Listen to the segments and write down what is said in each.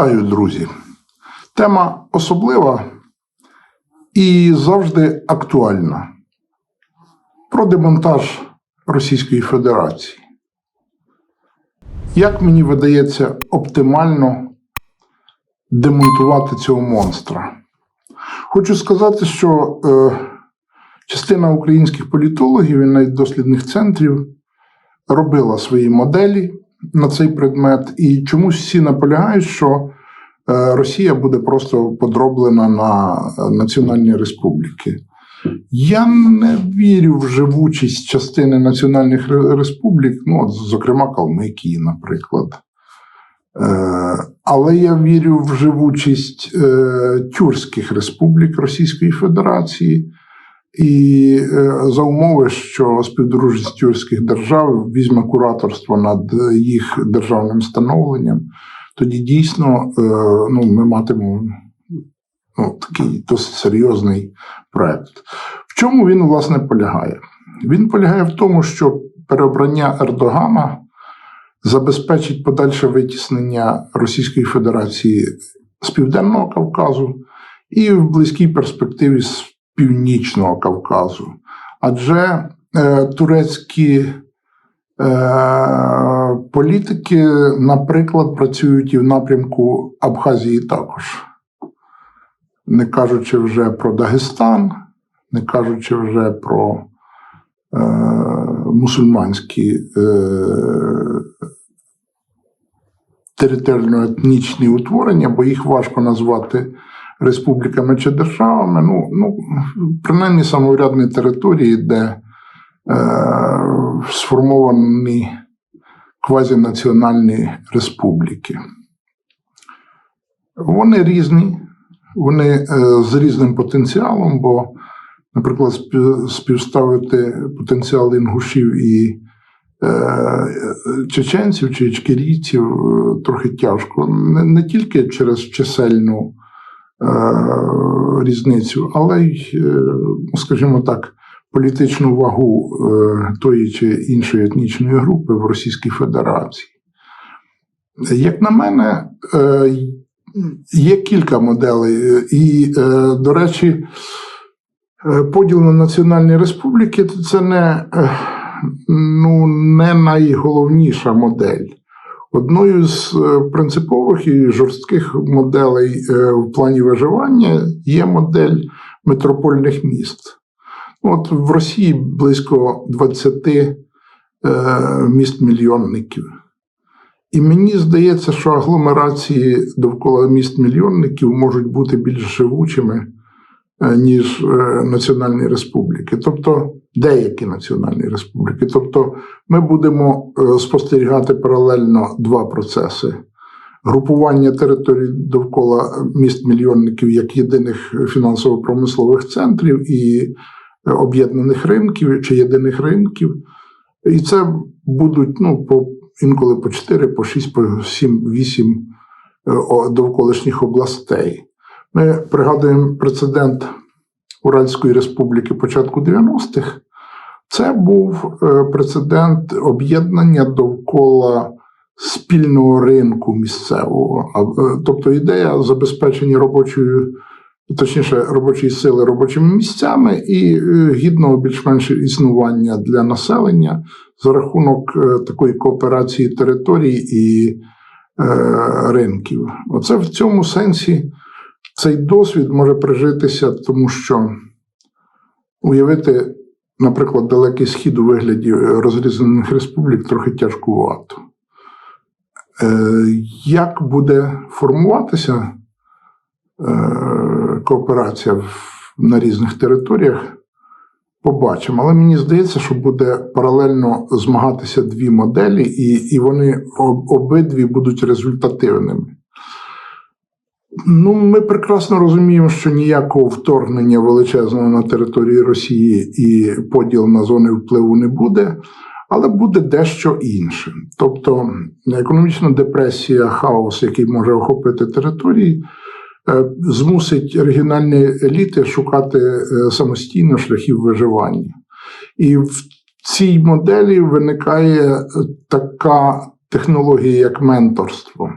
Вітаю, друзі! Тема особлива і завжди актуальна. Про демонтаж Російської Федерації. Як мені видається оптимально демонтувати цього монстра? Хочу сказати, що е, частина українських політологів і навіть дослідних центрів робила свої моделі на цей предмет, і чомусь всі наполягають, що е, Росія буде просто подроблена на національні республіки. Я не вірю в живучість частини національних республік, ну, зокрема, Калмикії, наприклад. Е, Але я вірю в живучість е, тюркських республік Російської Федерації. І е, за умови, що співдружність тюркських держав візьме кураторство над їх державним становленням, тоді дійсно е, ну, ми матимемо ну, такий досить серйозний проект. В чому він, власне, полягає? Він полягає в тому, що переобрання Ердогана забезпечить подальше витіснення Російської Федерації з Південного Кавказу і в близькій перспективі з Північного Кавказу. Адже е, турецькі е, політики, наприклад, працюють і в напрямку Абхазії також, не кажучи вже про Дагестан, не кажучи вже про е, мусульманські е, територіально-етнічні утворення, бо їх важко назвати республіками чи державами. Ну, ну принаймні самоврядні території, де е, сформовані квазінаціональні республіки. Вони різні, вони е, з різним потенціалом, бо, наприклад, співставити потенціал інгушів і е, чеченців чи ічкерійців е, трохи тяжко. Не, не тільки через чисельну різницю, але й, е, скажімо так, політичну вагу е, тої чи іншої етнічної групи в Російській Федерації. Як на мене, е, є кілька моделей, е, і, е, до речі, е, поділ на національні республіки це не, е, ну, не найголовніша модель. Одною з е, принципових і жорстких моделей е, в плані виживання є модель метропольних міст. От в Росії близько 20 е, міст-мільйонників. І мені здається, що агломерації довкола міст-мільйонників можуть бути більш живучими, ніж національні республіки, тобто деякі національні республіки. Тобто ми будемо е, спостерігати паралельно два процеси: групування територій довкола міст-мільйонників як єдиних фінансово-промислових центрів і е, об'єднаних ринків чи єдиних ринків. І це будуть ну, по, інколи по 4, по 6, по 7, 8 е, довколишніх областей. Ми пригадуємо прецедент Уральської республіки початку 90-х. Це був е, прецедент об'єднання довкола спільного ринку місцевого. Е, Тобто ідея забезпечення робочою, точніше, робочої сили робочими місцями і е, гідного більш-менш існування для населення за рахунок такої кооперації територій і ринків. Оце в цьому сенсі цей досвід може прижитися, тому що уявити, наприклад, далекий схід у вигляді розрізаних республік трохи тяжкувато. Е, Як буде формуватися е, кооперація на різних територіях, побачимо. Але мені здається, що буде паралельно змагатися дві моделі, і, і вони обидві будуть результативними. Ну, ми прекрасно розуміємо, що ніякого вторгнення величезного на території Росії і поділ на зони впливу не буде, але буде дещо інше. Тобто економічна депресія, хаос, який може охопити території, е, змусить регіональні еліти шукати е, самостійно шляхів виживання. І в цій моделі виникає е, така технологія, як менторство.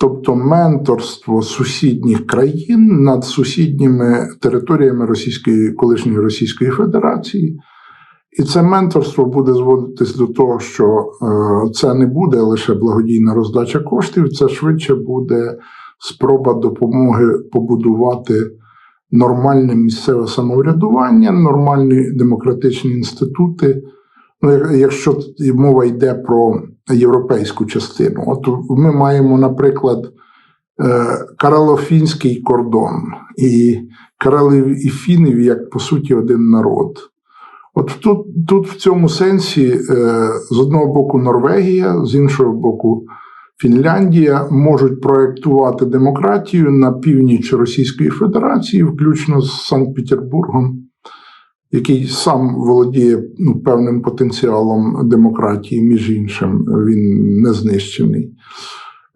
Тобто менторство сусідніх країн над сусідніми територіями Російської колишньої Російської Федерації. І це менторство буде зводитись до того, що е, це не буде лише благодійна роздача коштів, це швидше буде спроба допомоги побудувати нормальне місцеве самоврядування, нормальні демократичні інститути. Ну, як- якщо мова йде про європейську частину, от ми маємо, наприклад, е, карело-фінський кордон і карелів і фінів як по суті один народ. От тут, тут в цьому сенсі, е, з одного боку, Норвегія, з іншого боку, Фінляндія можуть проєктувати демократію на північ Російської Федерації, включно з Санкт-Петербургом, який сам володіє ну, певним потенціалом демократії, між іншим, він не знищений.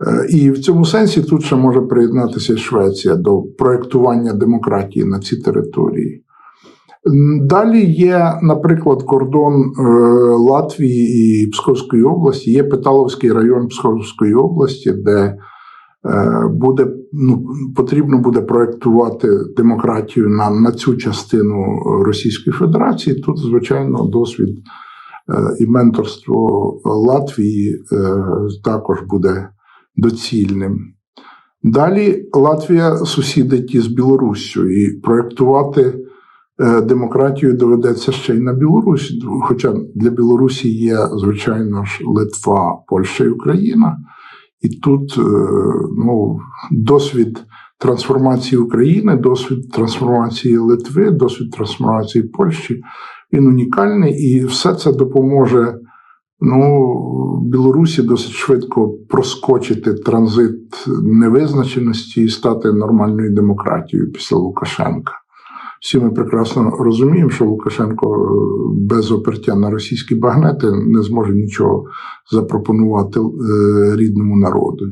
Е, І в цьому сенсі тут ще може приєднатися Швеція до проєктування демократії на ці території. Далі є, наприклад, кордон е, Латвії і Псковської області. Є Петаловський район Псковської області, де буде ну, потрібно буде проєктувати демократію на, на цю частину Російської Федерації. Тут, звичайно, досвід е, і менторство Латвії е, також буде доцільним. Далі Латвія сусідить із Білоруссю і проєктувати е, демократію доведеться ще й на Білорусі. Хоча для Білорусі є, звичайно ж, Литва, Польща і Україна. І тут е, ну, досвід трансформації України, досвід трансформації Литви, досвід трансформації Польщі він унікальний, і все це допоможе ну, Білорусі досить швидко проскочити транзит невизначеності і стати нормальною демократією після Лукашенка. Всі ми прекрасно розуміємо, що Лукашенко е, без опертя на російські багнети не зможе нічого запропонувати е, рідному народу.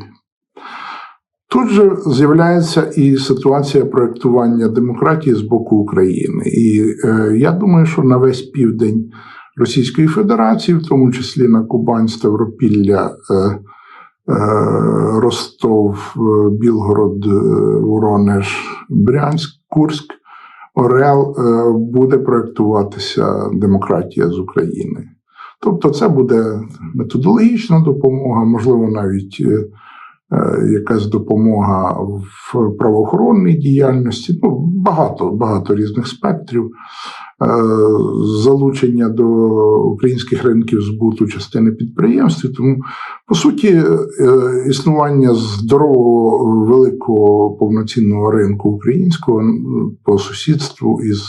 Тут же з'являється і ситуація проєктування демократії з боку України. І е, я думаю, що на весь південь Російської Федерації, в тому числі на Кубань, Ставропілля, е, е, Ростов, е, Білгород, Воронеж, Брянськ, Курськ, Орел, е, буде проєктуватися демократія з України. Тобто, це буде методологічна допомога, можливо, навіть е, е, якась допомога в правоохоронній діяльності. Ну, багато, багато різних спектрів. Е, Залучення до українських ринків збуту частини підприємств. Тому, по суті, е, існування здорового великого повноцінного ринку українського по сусідству із,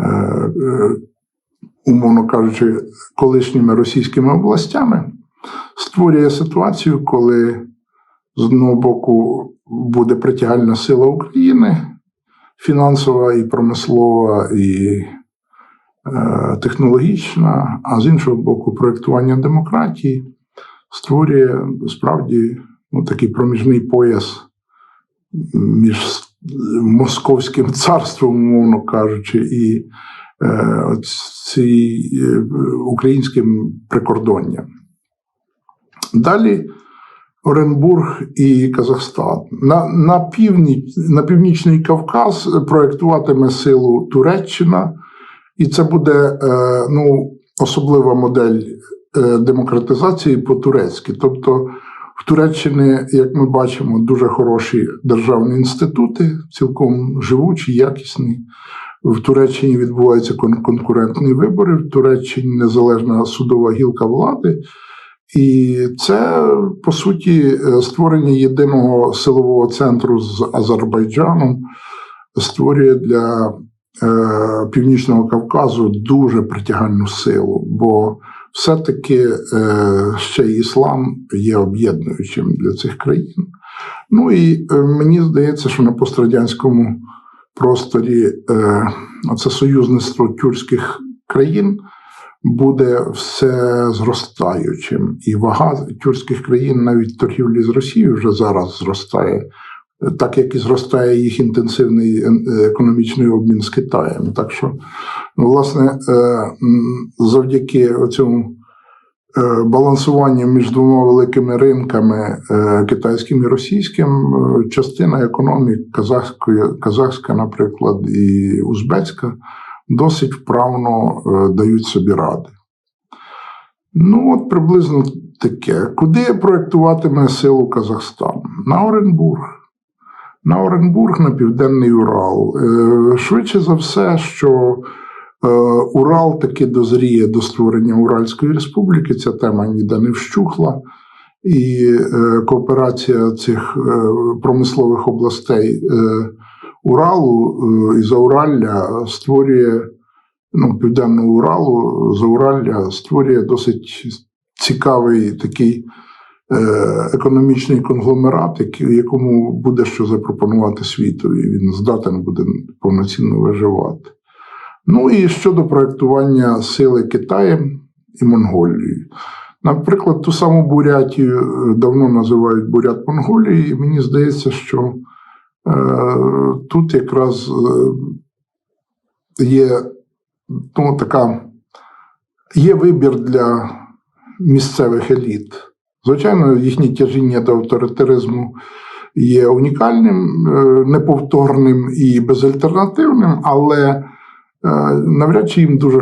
е, умовно кажучи, колишніми російськими областями створює ситуацію, коли з одного боку буде притягальна сила України, фінансова і промислова, і е, технологічна, а з іншого боку, проєктування демократії створює справді ну, такий проміжний пояс між московським царством, умовно кажучи, і е, е, українським прикордонням. Далі Оренбург і Казахстан. На, на, північ, на Північний Кавказ проєктуватиме силу Туреччина, і це буде е, ну, особлива модель е, демократизації по-турецьки. Тобто в Туреччині, як ми бачимо, дуже хороші державні інститути, цілком живучі, якісні. В Туреччині відбуваються кон- конкурентні вибори, в Туреччині незалежна судова гілка влади. І це по суті створення єдиного силового центру з Азербайджаном створює для е, Північного Кавказу дуже притягальну силу, бо все-таки е, ще й іслам є об'єднуючим для цих країн. Ну і е, мені здається, що на пострадянському просторі це союзництво тюркських країн буде все зростаючим, і вага тюркських країн навіть торгівлі з Росією вже зараз зростає, так як і зростає їх інтенсивний е, економічний обмін з Китаєм. Так що, ну, власне, е, завдяки цьому е, балансування між двома великими ринками китайським і російським, частина економік казахської, казахська, наприклад, і узбецька, досить вправно е, дають собі ради. Ну, от приблизно таке. Куди проєктуватиме силу Казахстан? На Оренбург. На Оренбург, на Південний Урал. Е, Швидше за все, що е, Урал таки дозріє до створення Уральської республіки. Ця тема ніде не вщухла. І кооперація цих промислових областей Уралу е, і Зауралля створює ну, Південного Уралу, Зауралля створює досить цікавий такий е, економічний конгломерат, якому буде що запропонувати світу, і він здатен буде повноцінно виживати. Ну і щодо проєктування сили Китаєм і Монголії. Наприклад, ту саму Бурятію е, давно називають Бурят Монголії, і мені здається, що тут якраз е, є ну, така, є вибір для місцевих еліт. Звичайно, їхнє тяжіння до авторитаризму є унікальним, е, неповторним і безальтернативним, але е, навряд чи їм дуже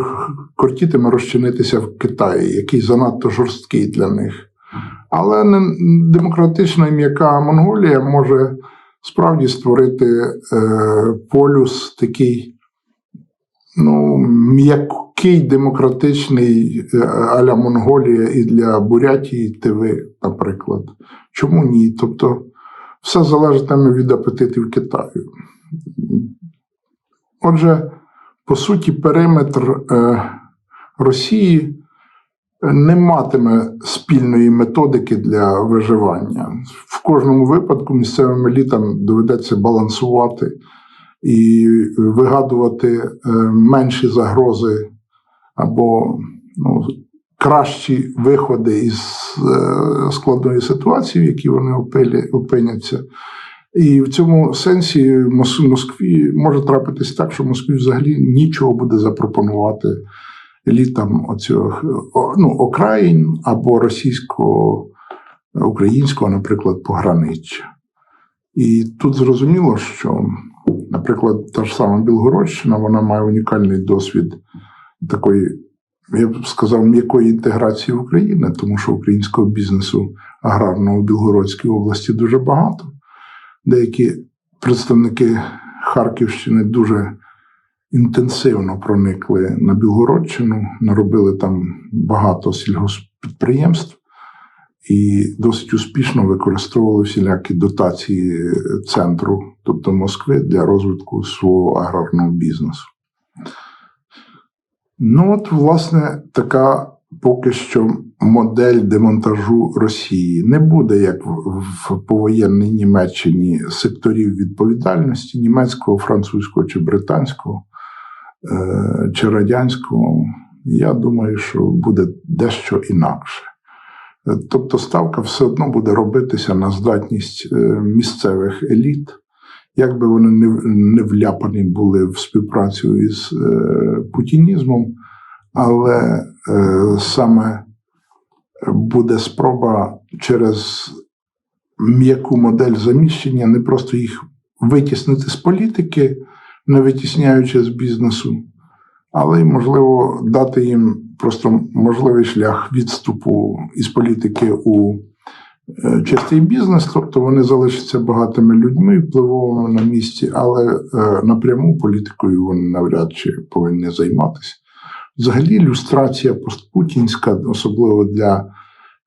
кортітиме розчинитися в Китаї, який занадто жорсткий для них. Але демократична і м'яка Монголія може справді створити е, полюс такий ну, м'який демократичний е, аля Монголія і для Бурятії Тиви, наприклад. Чому ні? Тобто, все залежатиме від апетитів Китаю. Отже, по суті, периметр е, Росії не матиме спільної методики для виживання. В кожному випадку місцевим елітам доведеться балансувати і вигадувати е, менші загрози або ну, кращі виходи із е, складної ситуації, в якій вони опиняться. І в цьому сенсі Москві може трапитись так, що Москві взагалі нічого буде запропонувати елітам оцього, ну, окраїн або російського, українського, наприклад, пограниччя. І тут зрозуміло, що, наприклад, та ж сама Білгородщина, вона має унікальний досвід такої, я б сказав, м'якої інтеграції України, тому що українського бізнесу аграрного в Білгородській області дуже багато. Деякі представники Харківщини дуже інтенсивно проникли на Білгородщину, наробили там багато сільгоспідприємств і досить успішно використовували всілякі дотації центру, тобто Москви, для розвитку свого аграрного бізнесу. Ну, от, власне, така поки що модель демонтажу Росії. Не буде, як в повоєнній Німеччині, секторів відповідальності німецького, французького чи британського чи радянського. Я думаю, що буде дещо інакше. Е, Тобто ставка все одно буде робитися на здатність е, місцевих еліт, як би вони не, вляпані були в співпрацю із е, путінізмом, але е, саме буде спроба через м'яку модель заміщення не просто їх витіснити з політики, не витісняючи з бізнесу, але й, можливо, дати їм просто можливий шлях відступу із політики у е, чистий бізнес, тобто вони залишаться багатими людьми, впливовими на місці, але е, напряму політикою вони навряд чи повинні займатися. Взагалі, люстрація постпутінська, особливо для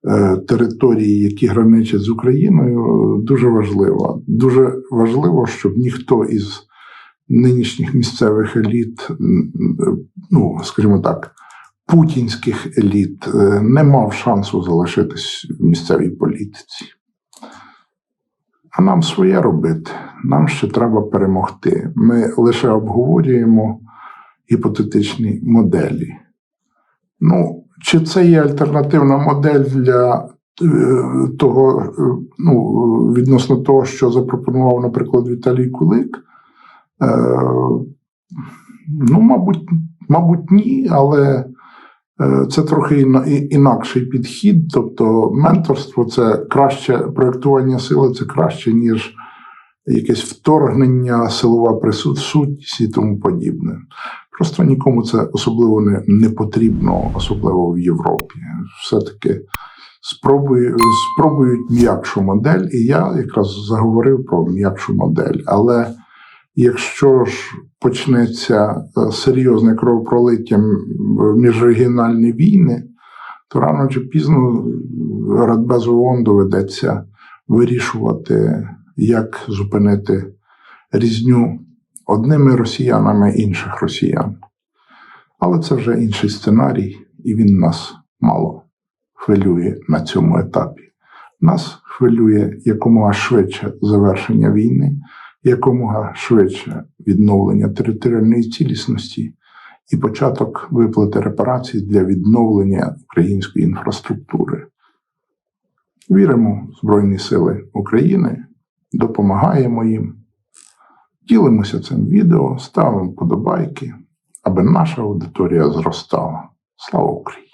е, території, які граничать з Україною, дуже важлива. Дуже важливо, щоб ніхто із нинішніх місцевих еліт, ну, скажімо так, путінських еліт, е, не мав шансу залишитись в місцевій політиці. А нам своє робити. Нам ще треба перемогти. Ми лише обговорюємо гіпотетичні моделі. Ну, чи це є альтернативна модель для е, того, е, ну, відносно того, що запропонував, наприклад, Віталій Кулик? Е, ну, мабуть, мабуть, ні, але Е, Це трохи інакший підхід. Тобто, менторство це краще проєктування сили, це краще, ніж якесь вторгнення, силова присутність і тому подібне. Просто нікому це особливо не, не потрібно, особливо в Європі. Все-таки спробує, спробують м'якшу модель, і я якраз заговорив про м'якшу модель. Але якщо ж почнеться е, серйозне кровопролиття міжрегіональні війни, то рано чи пізно Радбезу ООН доведеться вирішувати, як зупинити різню одними росіянами інших росіян. Але це вже інший сценарій, і він нас мало хвилює на цьому етапі. Нас хвилює якомога швидше завершення війни, якомога швидше відновлення територіальної цілісності і початок виплати репарацій для відновлення української інфраструктури. Віримо в Збройні Сили України, допомагаємо їм, ділимося цим відео, ставимо подобайки, аби наша аудиторія зростала. Слава Україні!